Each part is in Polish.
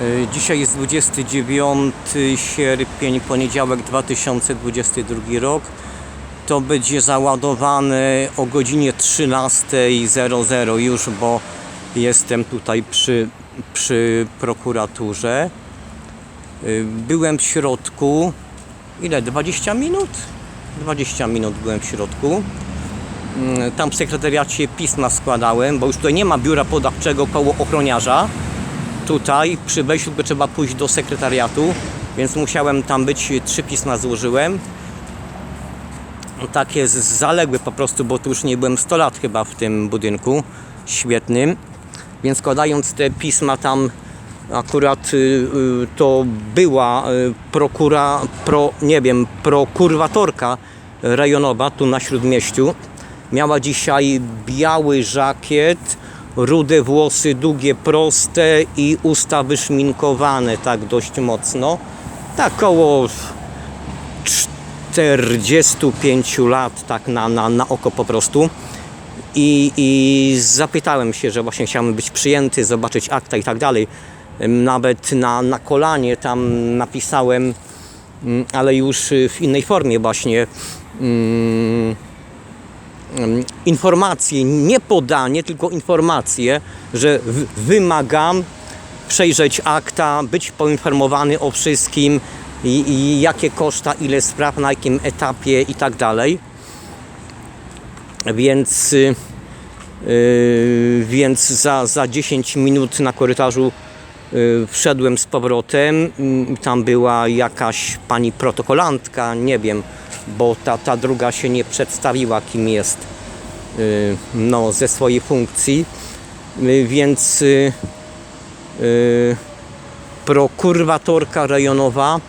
Y, Dzisiaj jest 29 sierpień, poniedziałek 2022 rok. To będzie załadowane o godzinie 13.00 już, bo jestem tutaj przy, przy prokuraturze. Y, Byłem w środku, ile? 20 minut? 20 minut byłem w środku. Mm, Tam w sekretariacie pisma składałem, bo już tutaj nie ma biura podawczego koło ochroniarza tutaj przy wejściu trzeba pójść do sekretariatu, więc musiałem tam być, trzy pisma złożyłem. Takie zaległe po prostu, bo tu już nie byłem 100 lat chyba w tym budynku świetnym. Więc składając te pisma tam akurat y, y, to była y, prokura, pro, nie wiem, prokurwatorka rejonowa tu na Śródmieściu. Miała dzisiaj biały żakiet, rude włosy, długie, proste i usta wyszminkowane tak dość mocno. Tak koło 45 lat, tak na, na, na oko po prostu. I, I zapytałem się, że właśnie chciałem być przyjęty, zobaczyć akta i tak dalej. Nawet na, na kolanie tam napisałem, mm, ale już w innej formie właśnie, mm, informacje, nie podanie, tylko informacje, że wymagam przejrzeć akta, być poinformowany o wszystkim i, i jakie koszta, ile spraw, na jakim etapie i tak dalej. Więc, y, y, więc za, za 10 minut na korytarzu y, wszedłem z powrotem. Mm, Tam była jakaś pani protokolantka, nie wiem, bo ta, ta druga się nie przedstawiła, kim jest y, no, ze swojej funkcji. Y, Więc y, prokurwatorka rejonowa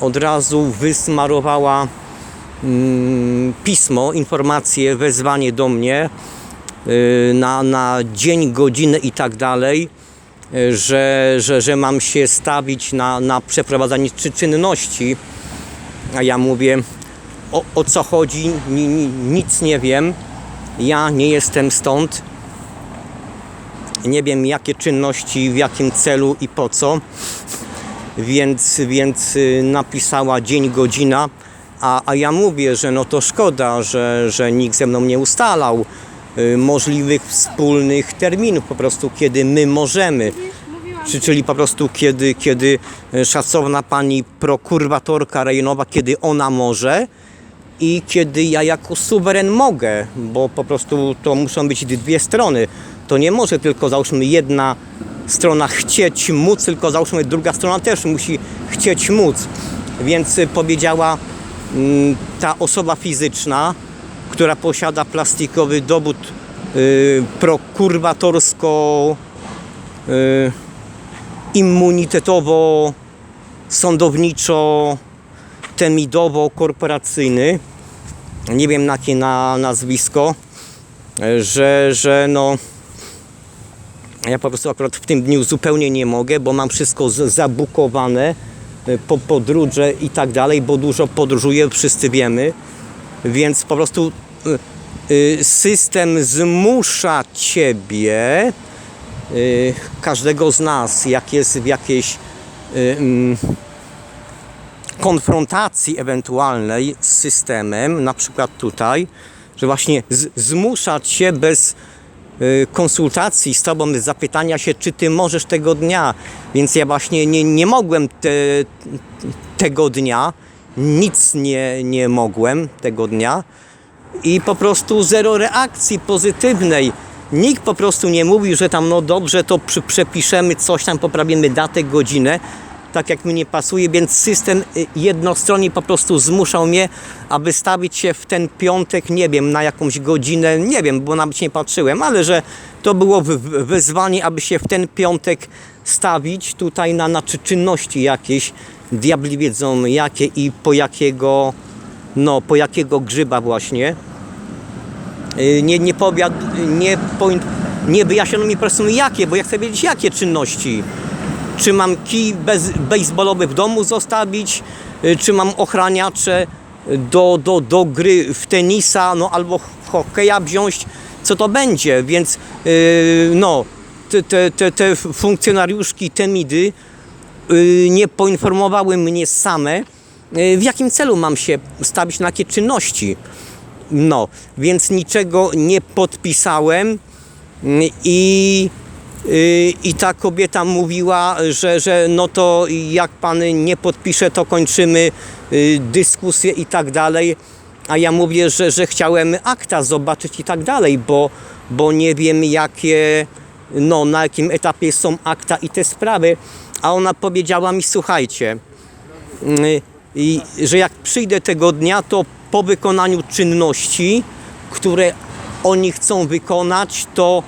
od razu wysmarowała mm, pismo, informację, wezwanie do mnie na, na dzień, godzinę i tak dalej, że, że, że mam się stawić na, na przeprowadzanie czy czynności. A ja mówię, o, o co chodzi, ni, ni, nic nie wiem, ja nie jestem stąd, nie wiem jakie czynności, w jakim celu i po co. Więc, więc y, napisała dzień, godzina, a, a ja mówię, że no to szkoda, że, że nikt ze mną nie ustalał y, możliwych wspólnych terminów, po prostu kiedy my możemy. Czy, czyli po prostu kiedy, kiedy y, szacowna pani prokurwatorka rejonowa, kiedy ona może i kiedy ja jako suweren mogę, bo po prostu to muszą być dwie strony. To nie może tylko załóżmy jedna strona chcieć móc, tylko załóżmy druga strona też musi chcieć móc. Więc powiedziała mm, ta osoba fizyczna, która posiada plastikowy dowód y, prokurwatorsko y, immunitetowo sądowniczo temidowo korporacyjny nie wiem jakie na nazwisko e, że, że no ja po prostu akurat w tym dniu zupełnie nie mogę, bo mam wszystko zabukowane e, po podróże i tak dalej, bo dużo podróżuję, wszyscy wiemy, więc po prostu y, system zmusza ciebie, każdego z nas, jak jest w jakiejś konfrontacji ewentualnej z systemem, na przykład tutaj, że właśnie zmuszać się bez y, konsultacji z tobą, zapytania się, czy ty możesz tego dnia. Więc ja właśnie nie, nie mogłem te, tego dnia, nic nie, nie mogłem tego dnia i po prostu zero reakcji pozytywnej. Nikt po prostu nie mówił, że tam no dobrze, to przy, przepiszemy coś tam, poprawimy datę, godzinę, tak jak mi nie pasuje, więc system y, jednostronnie po prostu zmuszał mnie, aby stawić się w ten piątek, nie wiem, na jakąś godzinę, nie wiem, bo nawet nie patrzyłem, ale że to było wy- wy- wyzwanie, aby się w ten piątek stawić tutaj na, na czy- czynności jakieś, diabli wiedzą jakie i po jakiego, no, po jakiego grzyba właśnie. Y, nie, nie, powiad, nie, nie wyjaśniono mi po prostu jakie, bo ja chcę wiedzieć jakie czynności. Czy mam kij bez, baseballowy w domu zostawić, y, czy mam ochraniacze do, do, do gry w tenisa, no albo w hokeja wziąć, co to będzie, więc yy, no, te, te, te, te funkcjonariuszki, te midy y, nie poinformowały mnie same, y, w jakim celu mam się stawić na jakie czynności. No, więc niczego nie podpisałem mm, i, y, i ta kobieta mówiła, że, że no to jak pan nie podpisze, to kończymy y, dyskusję i tak dalej. A ja mówię, że, że chciałem akta zobaczyć i tak dalej, bo, bo nie wiem jakie, no na jakim etapie są akta i te sprawy. A ona powiedziała mi, słuchajcie, y, i że jak przyjdę tego dnia, to po wykonaniu czynności, które oni chcą wykonać, to,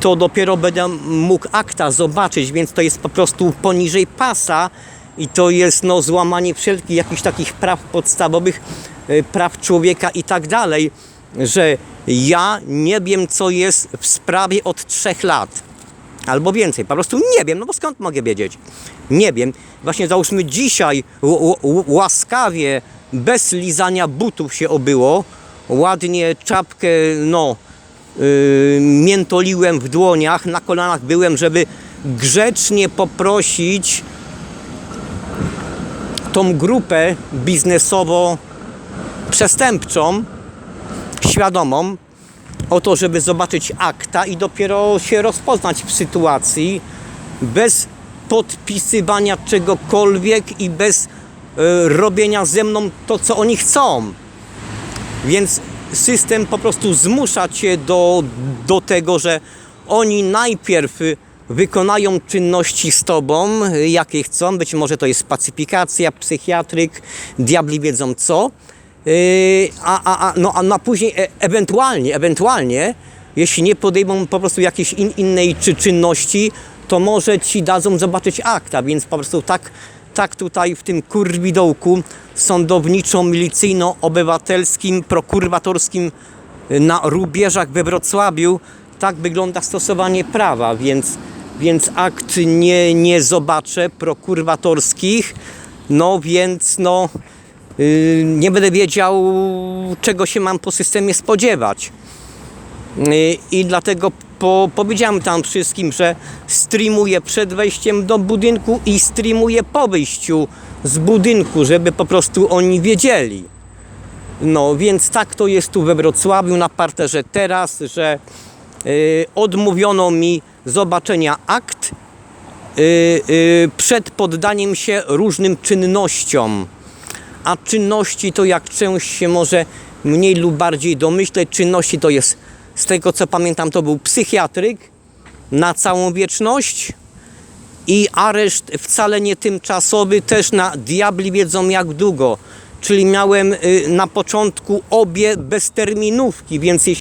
to dopiero będę mógł akta zobaczyć, więc to jest po prostu poniżej pasa i to jest no, złamanie wszelkich jakichś takich praw podstawowych, y, praw człowieka i tak dalej, że ja nie wiem, co jest w sprawie od trzech lat albo więcej. Po prostu nie wiem, no bo skąd mogę wiedzieć? Nie wiem. Właśnie załóżmy dzisiaj łaskawie, bez lizania butów się obyło. Ładnie czapkę, no, yy, miętoliłem w dłoniach, na kolanach byłem, żeby grzecznie poprosić tą grupę biznesowo-przestępczą, świadomą, o to, żeby zobaczyć akta i dopiero się rozpoznać w sytuacji bez podpisywania czegokolwiek i bez e, robienia ze mną to, co oni chcą. Więc system po prostu zmusza cię do, do tego, że oni najpierw wykonają czynności z tobą, jakie chcą. Być może to jest pacyfikacja, psychiatryk, diabli wiedzą co. Yy, a, a, a, no, a na później e, ewentualnie, ewentualnie, jeśli nie podejmą po prostu jakiejś in, innej czy czynności, to może ci dadzą zobaczyć akta, więc po prostu tak, tak tutaj w tym kurwidołku sądowniczo-milicyjno-obywatelskim, prokuratorskim y, na rubieżach we Wrocławiu tak wygląda stosowanie prawa, więc, więc akt nie, nie zobaczę prokuratorskich, no więc no y, nie będę wiedział czego się mam po systemie spodziewać. Y, I dlatego po, powiedziałem tam wszystkim, że streamuję przed wejściem do budynku i streamuję po wyjściu z budynku, żeby po prostu oni wiedzieli. No więc tak to jest tu we Wrocławiu na parterze teraz, że y, odmówiono mi zobaczenia akt y, przed poddaniem się różnym czynnościom. A czynności to jak część się może mniej lub bardziej domyśleć, czynności to jest z tego co pamiętam to był psychiatryk na całą wieczność i areszt wcale nie tymczasowy też na diabli wiedzą jak długo. Czyli miałem y, na początku obie bezterminówki, więc jeśli